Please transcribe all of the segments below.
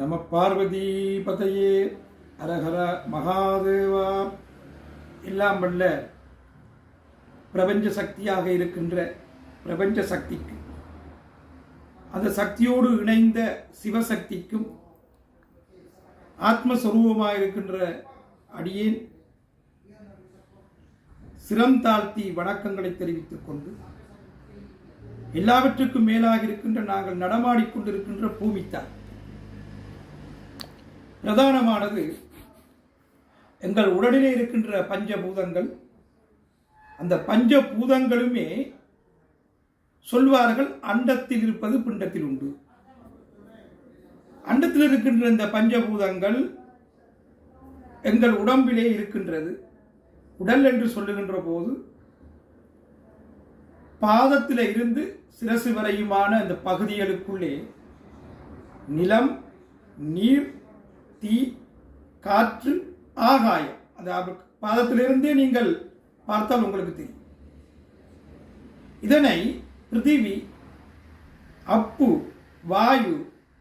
நம பார்வதி பதையே அரஹர மகாதேவா. எல்லாம் வல்ல பிரபஞ்ச சக்தியாக இருக்கின்ற பிரபஞ்ச சக்திக்கு. அந்த சக்தியோடு இணைந்த சிவசக்திக்கும் ஆத்மஸ்வரூபமாக இருக்கின்ற அடியேன் சிரம் தாழ்த்தி வணக்கங்களை தெரிவித்துக் கொண்டு எல்லாவற்றுக்கும் மேலாக இருக்கின்ற நாங்கள் நடமாடிக்கொண்டிருக்கின்ற பூமித்தார். பிரதானமானது. எங்கள் உடலிலே இருக்கின்ற பஞ்சபூதங்கள் அந்த பஞ்சபூதங்களுமே சொல்வார்கள் அண்டத்தில் இருப்பது பிண்டத்தில் உண்டு. அண்டத்தில் இருக்கின்ற இந்த பஞ்சபூதங்கள் எங்கள் உடம்பிலே இருக்கின்றது. உடல் என்று சொல்லுகின்ற போது பாதத்தில் இருந்து சிரசு வரையுமான அந்த பகுதிகளுக்குள்ளே நிலம் நீர் தீ காற்று ஆகாயம். அந்த பாதத்திலிருந்தே நீங்கள் பார்த்தால் உங்களுக்கு தெரியும். இதனை பிருத்திவி அப்பு வாயு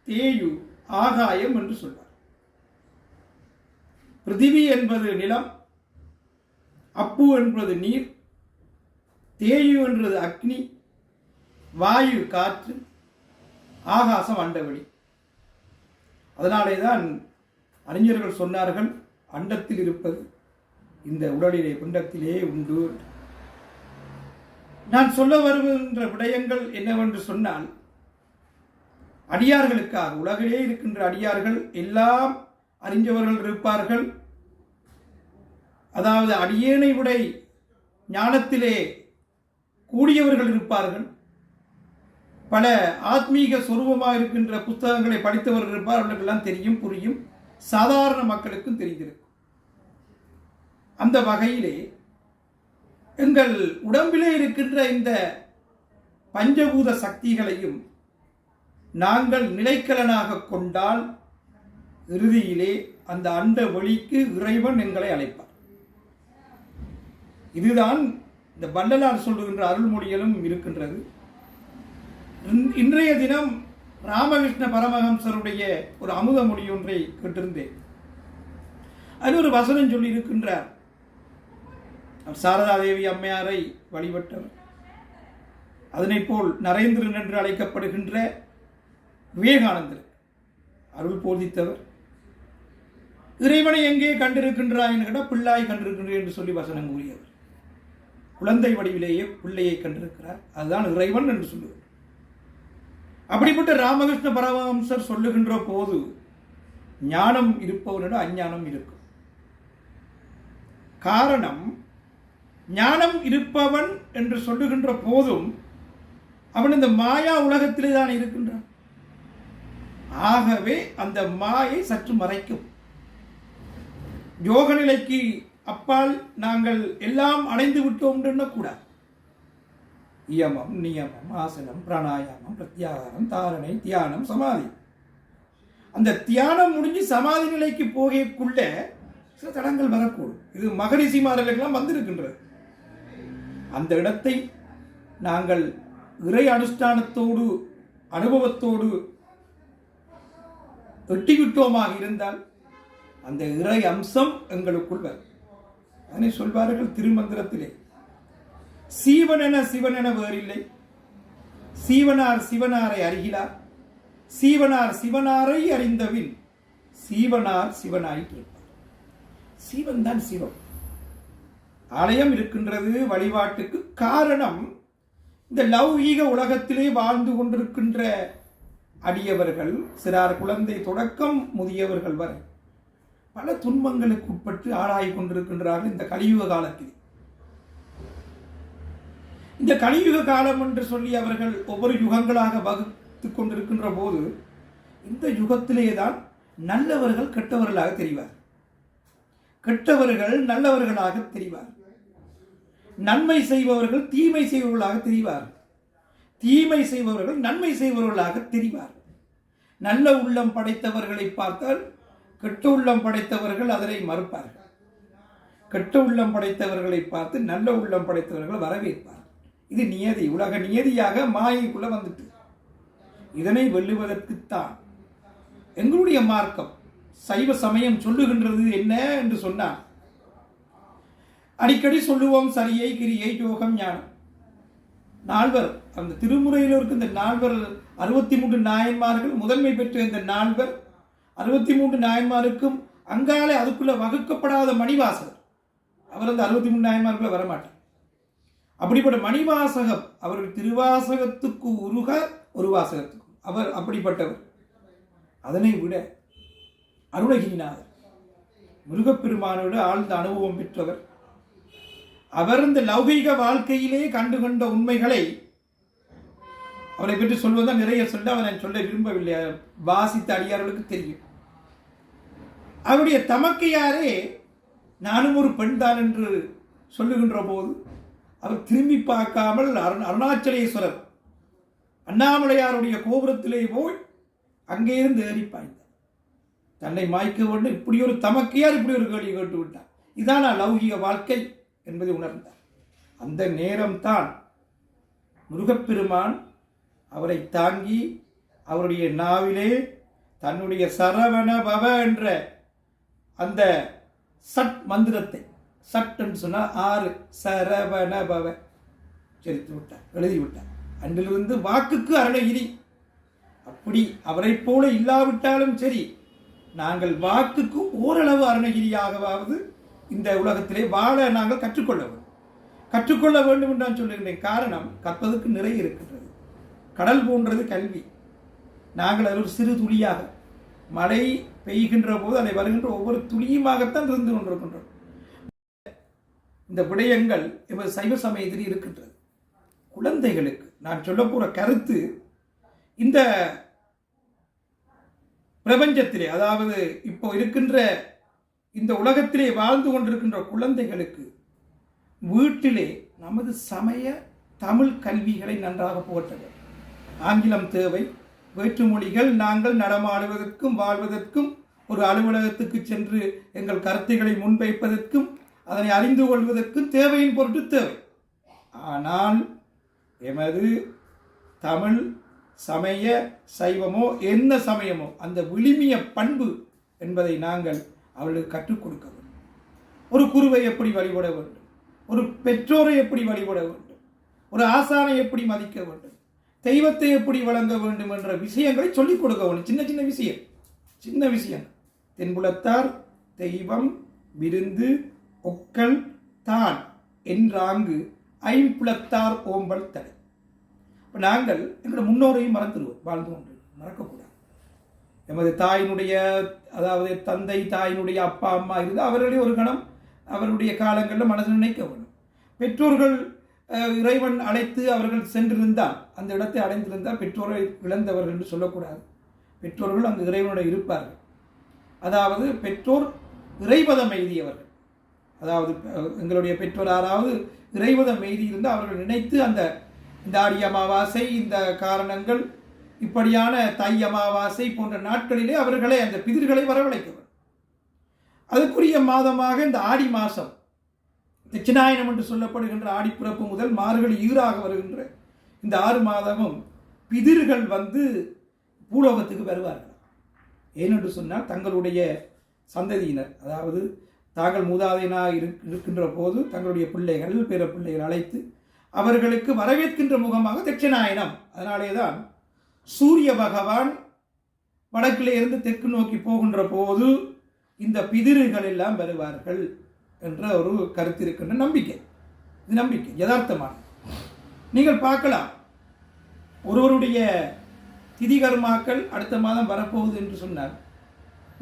தேயு ஆகாயம் என்று சொல்வார். பிருத்திவி என்பது நிலம் அப்பு என்பது நீர் தேயு என்றது அக்னி வாயு காற்று ஆகாசம் அண்டவெளி. அதனாலே தான் அறிஞர்கள் சொன்னார்கள் அண்டத்தில் இருப்பது இந்த உடலிலே பிண்டத்திலே உண்டு. நான் சொல்ல வருகின்ற விடயங்கள் என்னவென்று சொன்னால் அடியார்களுக்காக உலகிலே இருக்கின்ற அடியார்கள் எல்லாம் அறிஞ்சவர்கள் இருப்பார்கள். அதாவது அடியேனை உடை ஞானத்திலே கூடியவர்கள் இருப்பார்கள். பல ஆத்மீக சொரூபமாக இருக்கின்ற புத்தகங்களை படித்தவர்கள் இருப்பார் அவர்களுக்கெல்லாம் தெரியும் புரியும். சாதாரண மக்களுக்கும் தெரிந்திருக்கும். அந்த வகையிலே எங்கள் உடம்பிலே இருக்கின்ற இந்த பஞ்சபூத சக்திகளையும் நாங்கள் நிலைக்கலனாக கொண்டால் இறுதியிலே அந்த அண்ட வழிக்கு இறைவன் எங்களை அழைப்பார். இதுதான் இந்த வள்ளலார் சொல்லுகின்ற அருள்மொழிகளும் இருக்கின்றது. இன்- இன்றைய தினம் ராமகிருஷ்ண பரமஹம்சருடைய ஒரு அமுத மொழி ஒன்றை கேட்டிருந்தேன். அது ஒரு வசனம் சொல்லி இருக்கின்றார் அவர் சாரதா தேவி அம்மையாரை வழிபட்டவர். அதனைப் போல் நரேந்திரன் என்று அழைக்கப்படுகின்ற விவேகானந்தர் அருள் போதித்தவர். இறைவனை எங்கே கண்டிருக்கின்றாய் என்று கூட பிள்ளாய் கண்டிருக்கின்றேன் என்று சொல்லி வசனம் கூறியவர். குழந்தை வடிவிலேயே பிள்ளையை கண்டிருக்கிறார். அதுதான் இறைவன் என்று சொல்லுவார். அப்படிப்பட்ட ராமகிருஷ்ண பரமஹம்சர் சொல்லுகின்ற போது ஞானம் இருப்பவனிடம் அஞ்ஞானம் இருக்கும். காரணம் ஞானம் இருப்பவன் என்று சொல்லுகின்ற போதும் அவன் இந்த மாயா உலகத்திலே தான் இருக்கின்றான். ஆகவே அந்த மாயை சற்று மறைக்கும். யோக நிலைக்கு அப்பால் நாங்கள் எல்லாம் அடைந்து விட்டோம் என்று இயமம் நியமம் ஆசனம் பிராணாயாமம் பிரத்யாகாரம் தாரணை தியானம் சமாதி. அந்த தியானம் முடிஞ்சு சமாதி நிலைக்கு போகக்குள்ள சில தடங்கள் வரக்கூடும். இது மகரிஷிமார்களுக்கெல்லாம் வந்திருக்கின்றது. அந்த இடத்தை நாங்கள் இறை அனுஷ்டானத்தோடு அனுபவத்தோடு எட்டிவிட்டோமாக இருந்தால் அந்த இறை அம்சம் எங்களுக்குள் வரும். அதனை சொல்வார்கள் திருமந்திரத்திலே. சீவனென சிவனென வேறில்லை. சீவனார் சிவனாரை அறிகிறார். சீவனார் சிவனாரை அறிந்தவின் சீவனார் சிவனாய் இருப்பார் சீவன் தான் சிவம். ஆலயம் இருக்கின்றது வழிபாட்டுக்கு காரணம் இந்த லௌகீக உலகத்திலே வாழ்ந்து கொண்டிருக்கின்ற அடியவர்கள் சிறார் குழந்தை தொடக்கம் முதியவர்கள் வரை பல துன்பங்களுக்கு உட்பட்டு ஆளாகி கொண்டிருக்கின்றார்கள் இந்த கலியுக காலத்தில். இந்த கலியுக காலம் என்று சொல்லி அவர்கள் ஒவ்வொரு யுகங்களாக வகுத்து கொண்டிருக்கின்ற போது இந்த யுகத்திலே தான் நல்லவர்கள் கெட்டவர்களாக தெரிவார். கெட்டவர்கள் நல்லவர்களாக தெரிவார். நன்மை செய்பவர்கள் தீமை செய்பவர்களாக தெரிவார். தீமை செய்பவர்கள் நன்மை செய்பவர்களாக தெரிவார். நல்ல உள்ளம் படைத்தவர்களை பார்த்தால் கெட்ட உள்ளம் படைத்தவர்கள் அதனை மறுப்பார்கள். கெட்ட உள்ளம் படைத்தவர்களை பார்த்து நல்ல உள்ளம் படைத்தவர்கள் வரவேற்பார் இது நியதி உலக நியதியாக மாயைக்குள்ள வந்துட்டு. இதனை வெல்லுவதற்குத்தான். எங்களுடைய மார்க்கம் சைவ சமயம் சொல்லுகின்றது என்ன என்று சொன்னார் அடிக்கடி சொல்லுவோம் சரியை கிரியை யோகம் ஞானம். நால்வர் அந்த திருமுறையில் இருக்க இந்த நால்வர் அறுபத்தி மூன்று நாயன்மார்கள் முதன்மை பெற்ற இந்த நால்வர் அறுபத்தி மூன்று நாயன்மாருக்கும் அங்காலே அதுக்குள்ள வகுக்கப்படாத மணிவாசர். அவர் அந்த அறுபத்தி மூணு நாயன்மார்க்குள்ள வரமாட்டார். அப்படிப்பட்ட மணிவாசகம் அவர்கள் திருவாசகத்துக்கு உருக ஒரு வாசகத்துக்கு. அவர் அப்படிப்பட்டவர். அதனை விட அருணகிரிநாதர் முருகப்பெருமானோடு ஆழ்ந்த அனுபவம் பெற்றவர். அவர் இந்த லௌகீக வாழ்க்கையிலே கண்டு கொண்ட உண்மைகளை அவரை பற்றி சொல்வதுதான் நிறைய சொல்ல அவரை சொல்ல விரும்பவில்லை. வாசித்த அடியார்களுக்கு தெரியும். அவருடைய தமக்கையாரே நானும் ஒரு பெண் தான் என்று சொல்லுகின்ற போது அவர் திரும்பி பார்க்காமல் அருண் அருணாச்சலேஸ்வரர். அண்ணாமலையாருடைய கோபுரத்திலே போய் அங்கேயிருந்து ஏறி பாய்ந்தார். தன்னை மாய்க்க வேண்டும். இப்படி ஒரு தமக்கையார் இப்படி ஒரு கேள்வி கேட்டு விட்டார். இதான் லௌகிக வாழ்க்கை என்பதை உணர்ந்தார். அந்த நேரம்தான் முருகப்பெருமான் அவரை தாங்கி அவருடைய நாவிலே தன்னுடைய சரவண பவ என்ற அந்த சட் மந்திரத்தை சட்டுன்னு சொன்னால் ஆறு சரவண பவ செலுத்தி விட்டார் எழுதி விட்டார் அன்றிலிருந்து வாக்குக்கு அருணகிரி அப்படி அவரைப் போல இல்லாவிட்டாலும் சரி நாங்கள் வாக்குக்கு ஓரளவு அருணகிரியாகவாவது இந்த உலகத்திலே வாழ நாங்கள் கற்றுக்கொள்ள வேண்டும். கற்றுக்கொள்ள வேண்டும் என்று நான் சொல்லுகின்றேன். காரணம் கற்பதற்கு நிறைய இருக்கின்றது. கடல் போன்றது கல்வி. நாங்கள் அதில் ஒரு சிறு துளியாக மழை பெய்கின்ற போது அதை வருகின்ற ஒவ்வொரு துளியுமாகத்தான் இருந்து கொண்டிருக்கின்றோம். இந்த விடயங்கள் எமது சைவ சமயத்தில் இருக்கின்றது. குழந்தைகளுக்கு நான் சொல்லப்போகிற கருத்து இந்த பிரபஞ்சத்திலே அதாவது இப்போ இருக்கின்ற இந்த உலகத்திலே வாழ்ந்து கொண்டிருக்கின்ற குழந்தைகளுக்கு வீட்டிலே நமது சமய தமிழ் கல்விகளை நன்றாக போட்டது ஆங்கிலம் தேவை வேற்றுமொழிகள் நாங்கள் நடமாடுவதற்கும் வாழ்வதற்கும் ஒரு அலுவலகத்துக்கு சென்று எங்கள் கருத்துக்களை முன்வைப்பதற்கும் அதனை அறிந்து கொள்வதற்கு தேவையின் பொருட்டு தேவை. ஆனால் எமது தமிழ் சமய சைவமோ என்ன சமயமோ அந்த விளிமிய பண்பு என்பதை நாங்கள் அவர்களுக்கு கற்றுக் கொடுக்க வேண்டும். ஒரு குருவை எப்படி வழிபட வேண்டும்? ஒரு பெற்றோரை எப்படி வழிபட வேண்டும்? ஒரு ஆசானை எப்படி மதிக்க வேண்டும்? தெய்வத்தை எப்படி வழங்க வேண்டும் என்ற விஷயங்களை சொல்லிக் கொடுக்க வேண்டும். சின்ன சின்ன விஷயம். சின்ன விஷயம். தென்புலத்தார் தெய்வம் விருந்து ஒக்கல் தான் என்றாங்கு ஐம்புலத்தார் ஓம்பல் தடை இப்போ நாங்கள் எங்களோட முன்னோரையும் மறந்துடுவோம் வாழ்ந்து கொண்டு மறக்கக்கூடாது. எமது தாயினுடைய அதாவது தந்தை தாயினுடைய அப்பா அம்மா இருந்து அவர்களே ஒரு கணம் அவருடைய காலங்களில் மனதில் நினைக்க வேணும் பெற்றோர்கள் இறைவன் அழைத்து அவர்கள் சென்றிருந்தால் அந்த இடத்தை அடைந்திருந்தால் பெற்றோரை இழந்தவர்கள் என்று சொல்லக்கூடாது. பெற்றோர்கள் அங்கு இறைவனுடைய இருப்பார்கள். அதாவது பெற்றோர் இறைவதம் எழுதியவர்கள். அதாவது எங்களுடைய பெற்றோராவது இறைவதம் எய்தி அவர்கள் நினைத்து அந்த இந்த ஆடி அமாவாசை இந்த காரணங்கள் இப்படியான தை அமாவாசை போன்ற நாட்களிலே அவர்களை அந்த பிதிர்களை வரவழைக்க அதுக்குரிய மாதமாக இந்த ஆடி மாதம் தட்சிணாயனம் என்று சொல்லப்படுகின்ற ஆடிப்பிறப்பு முதல் மார்கழி ஈராக வருகின்ற இந்த ஆறு மாதமும் பிதிர்கள் வந்து பூலோகத்துக்கு வருவார்கள். ஏனென்று சொன்னால் தங்களுடைய சந்ததியினர் அதாவது தாங்கள் மூதாதையனாக இருக்கின்ற போது தங்களுடைய பிள்ளைகள் பிற பிள்ளைகள் அழைத்து அவர்களுக்கு வரவேற்கின்ற முகமாக தட்சிணாயனம் அதனாலே தான் சூரிய பகவான் வடக்கிலே இருந்து தெற்கு நோக்கி போகின்ற போது இந்த பிதிர்கள் எல்லாம் வருவார்கள் என்ற ஒரு கருத்து இருக்கின்ற நம்பிக்கை. இது நம்பிக்கை யதார்த்தமான நீங்கள் பார்க்கலாம். ஒருவருடைய திதி கர்மாக்கள் அடுத்த மாதம் வரப்போகுது என்று சொன்னார்.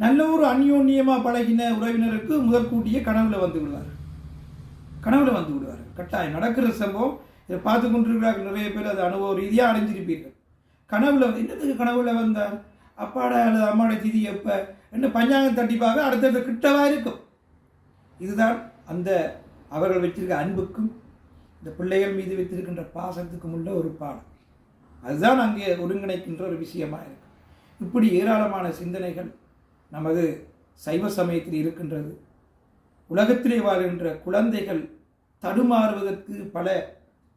நல்ல ஒரு அந்யோன்யமாக பழகின உறவினருக்கு முதற்கூட்டியே கனவுல வந்து விடுவார். கனவுல வந்து விடுவார். கட்டாயம் நடக்கிற சம்பவம் இதை பார்த்து கொண்டிருக்கிறார்கள் நிறைய பேர் அது அனுபவ ரீதியாக அடைஞ்சிருப்பீர்கள். கனவுல வந்து என்னத்துக்கு கனவுல வந்தார்? அப்பாட அல்லது அம்மாட திதி எப்போ? என்ன பஞ்சாங்கம் தட்டிப்பாக அடுத்தடுத்த கிட்டவாக இருக்கும். இதுதான் அந்த அவர்கள் வச்சிருக்க அன்புக்கும் இந்த பிள்ளைகள் மீது வைத்திருக்கின்ற பாசத்துக்கும் உள்ள ஒரு பாடம். அதுதான் அங்கே ஒருங்கிணைக்கின்ற ஒரு விஷயமா இருக்கும் இப்படி ஏராளமான சிந்தனைகள் நமது சைவ சமயத்தில் இருக்கின்றது. உலகத்திலே வாழ்கின்ற குழந்தைகள் தடுமாறுவதற்கு பல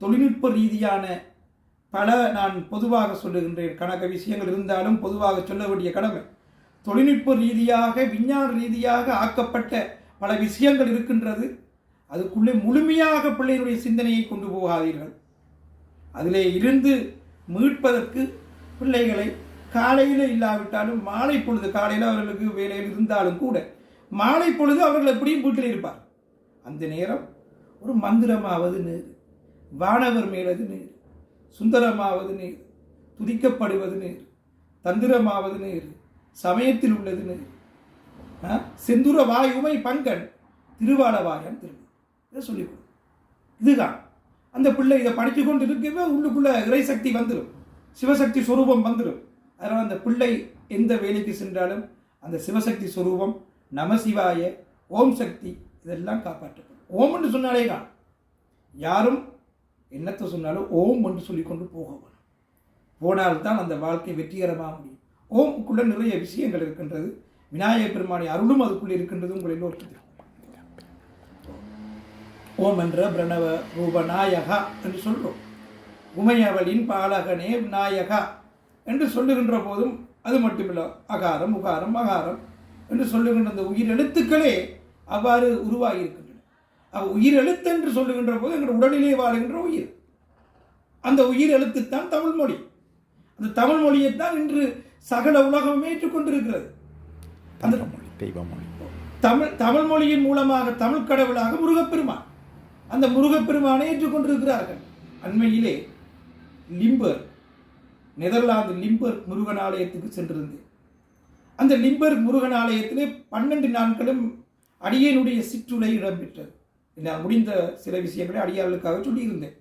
தொழில்நுட்ப ரீதியான பல நான் பொதுவாக சொல்லுகின்றேன். கணக்க விஷயங்கள் இருந்தாலும் பொதுவாக சொல்ல வேண்டிய கடமை. தொழில்நுட்ப ரீதியாக விஞ்ஞான ரீதியாக ஆக்கப்பட்ட பல விஷயங்கள் இருக்கின்றது. அதுக்குள்ளே முழுமையாக பிள்ளைகளுடைய சிந்தனையை கொண்டு போகாதீர்கள். அதிலே இருந்து மீட்பதற்கு பிள்ளைகளை காலையில் இல்லாவிட்டாலும் மாலை பொழுது காலையில் அவர்களுக்கு வேலையில் இருந்தாலும் கூட மாலை பொழுது அவர்கள் எப்படியும் வீட்டில் இருப்பார். அந்த நேரம் ஒரு மந்திரமாவது நேர் வானவர் மேலது நேர் சுந்தரமாவது நேர் துதிக்கப்படுவது நேர் தந்திரமாவது நேர் சமயத்தில் உள்ளது நேர். செந்துர வாயுமை பங்கன் திருவாளவாயன் திரு இதை இதுதான். அந்த பிள்ளை இதை படித்து கொண்டு இருக்கவே உள்ளுக்குள்ள இறைசக்தி வந்துடும் சிவசக்தி சுரூபம் வந்துடும் அதனால் அந்த பிள்ளை எந்த வேலைக்கு சென்றாலும் அந்த சிவசக்தி சுரூபம் நமசிவாய ஓம் சக்தி இதெல்லாம் காப்பாற்றப்படும் ஓம் என்று சொன்னாலே தான். யாரும் என்னத்தை சொன்னாலும் ஓம் என்று சொல்லிக்கொண்டு போக வேணும். போனால்தான் அந்த வாழ்க்கை வெற்றிகரமாக முடியும். ஓமுக்குள்ள நிறைய விஷயங்கள் இருக்கின்றது. விநாயகர் பெருமானை அருளும் அதுக்குள்ளே இருக்கின்றது உங்கள் எல்லோருக்கும். ஓம் என்ற பிரணவ ரூப நாயகா என்று சொல்றோம். உமையவளின் பாலகனே நாயகா என்று சொல்லுகின்ற போதும் அது மட்டுமில்ல. அகாரம் உகாரம் அகாரம் என்று சொல்லுகின்ற அந்த உயிர் எழுத்துக்களே அவ்வாறு உருவாகி இருக்கின்றன அவ் உயிர் எழுத்து என்று சொல்லுகின்ற போது எங்கள் உடலிலே வாழுகின்ற உயிர். அந்த உயிர் எழுத்துத்தான் தமிழ் மொழி. அந்த தமிழ் மொழியைத்தான் இன்று சகல உலகமும் ஏற்றுக்கொண்டிருக்கிறது. அந்த மொழி தெய்வமொழி தமிழ் தமிழ் மொழியின் மூலமாக தமிழ் கடவுளாக முருகப்பெருமான் அந்த முருகப்பெருமானை ஏற்றுக்கொண்டிருக்கிறார்கள். அண்மையிலே லிம்பர் நெதர்லாந்து லிம்பர்க் முருகன் ஆலயத்துக்கு சென்றிருந்தேன். அந்த லிம்பர்க் முருகன் ஆலயத்திலே பன்னெண்டு நாட்களும் அடியனுடைய சிற்றுரை இடம்பெற்றது. நான் முடிந்த சில விஷயங்களை அடியார்களுக்காக சொல்லியிருந்தேன்.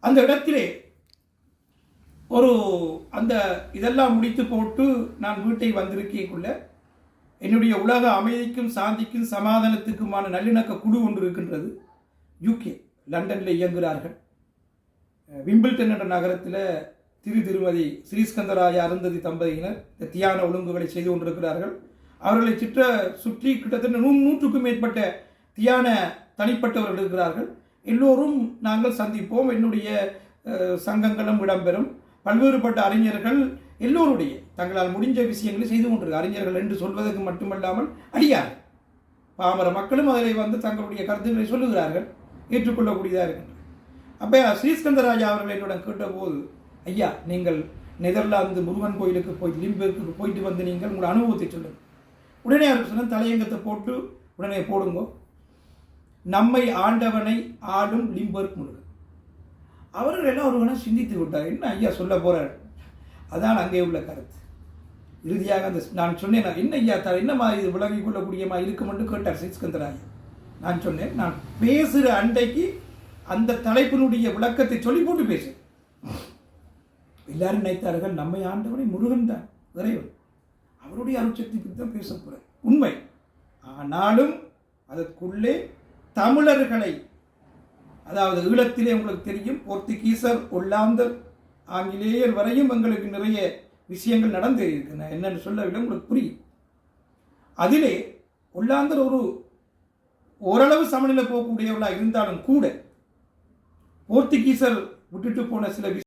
அந்த இடத்திலே ஒரு அந்த இதெல்லாம் முடித்து போட்டு நான் வீட்டை வந்திருக்கக்குள்ள என்னுடைய உலக அமைதிக்கும் சாந்திக்கும் சமாதானத்துக்குமான நல்லிணக்க குழு ஒன்று இருக்கின்றது. யூகே லண்டனில் இயங்குகிறார்கள். விம்பிள்டன் என்ற நகரத்தில் திரு திருமதி ஸ்ரீஸ்கந்தராய அருந்ததி தம்பதியினர் இந்த தியான ஒழுங்குகளை செய்து கொண்டிருக்கிறார்கள். அவர்களை சுற்ற சுற்றி கிட்டத்தட்ட நூ நூற்றுக்கும் மேற்பட்ட தியான தனிப்பட்டவர்கள் இருக்கிறார்கள். எல்லோரும் நாங்கள் சந்திப்போம். என்னுடைய சங்கங்களும் இடம்பெறும். பல்வேறுபட்ட அறிஞர்கள் எல்லோருடைய தங்களால் முடிஞ்ச விஷயங்களை செய்து கொண்டிருக்க அறிஞர்கள் என்று சொல்வதற்கு மட்டுமல்லாமல் அடியார் பாமர மக்களும் அதில் வந்து தங்களுடைய கருத்துக்களை சொல்லுகிறார்கள். ஏற்றுக்கொள்ளக்கூடியதாக இருக்கின்றன. அப்போ ஸ்ரீஸ்கந்தராஜா அவர்கள் என்னுடன் கேட்டபோது ஐயா நீங்கள் நெதர்லாந்து முருகன் கோயிலுக்கு போய் லிம்புக்கு போயிட்டு வந்து நீங்கள் உங்கள் அனுபவத்தை சொல்லுங்கள். உடனே அவர் சொன்ன தலையங்கத்தை போட்டு உடனே போடுங்க. நம்மை ஆண்டவனை ஆளும் லிம்பர்க் முருகன். அவர்கள் எல்லாம் ஒருவனை சிந்தித்து விட்டார். என்ன ஐயா சொல்ல போகிறார் அதான் அங்கே உள்ள கருத்து. இறுதியாக அந்த நான் சொன்னேன் நான் என்ன ஐயா தர என்னம்மா இது விளங்கிக் கொள்ளக்கூடியமா இருக்குமென்று கேட்டார் சிஸ்கந்தராய் நான் சொன்னேன் நான் பேசுகிற அண்டைக்கு அந்த தலைப்பினுடைய விளக்கத்தை சொல்லி போட்டு பேசு எல்லாரும் நினைத்தார்கள் நம்மை ஆண்டவனை முருகன் தான் இறைவன். அவருடைய அருட்சக்தி பற்றி தான் பேச உண்மை. ஆனாலும் அதற்குள்ளே தமிழர்களை அதாவது ஈழத்திலே உங்களுக்கு தெரியும் போர்த்துகீசர் ஒல்லாந்தர் ஆங்கிலேயர் வரையும் எங்களுக்கு நிறைய விஷயங்கள் நடந்து இருக்கின்றன என்னென்னு சொல்லவில்லை உங்களுக்கு புரியும். அதிலே ஒல்லாந்தர் ஒரு ஓரளவு சமநிலை போகக்கூடியவர்களாக இருந்தாலும் கூட போர்த்துகீசர் விட்டுட்டு போன சில விஷயம்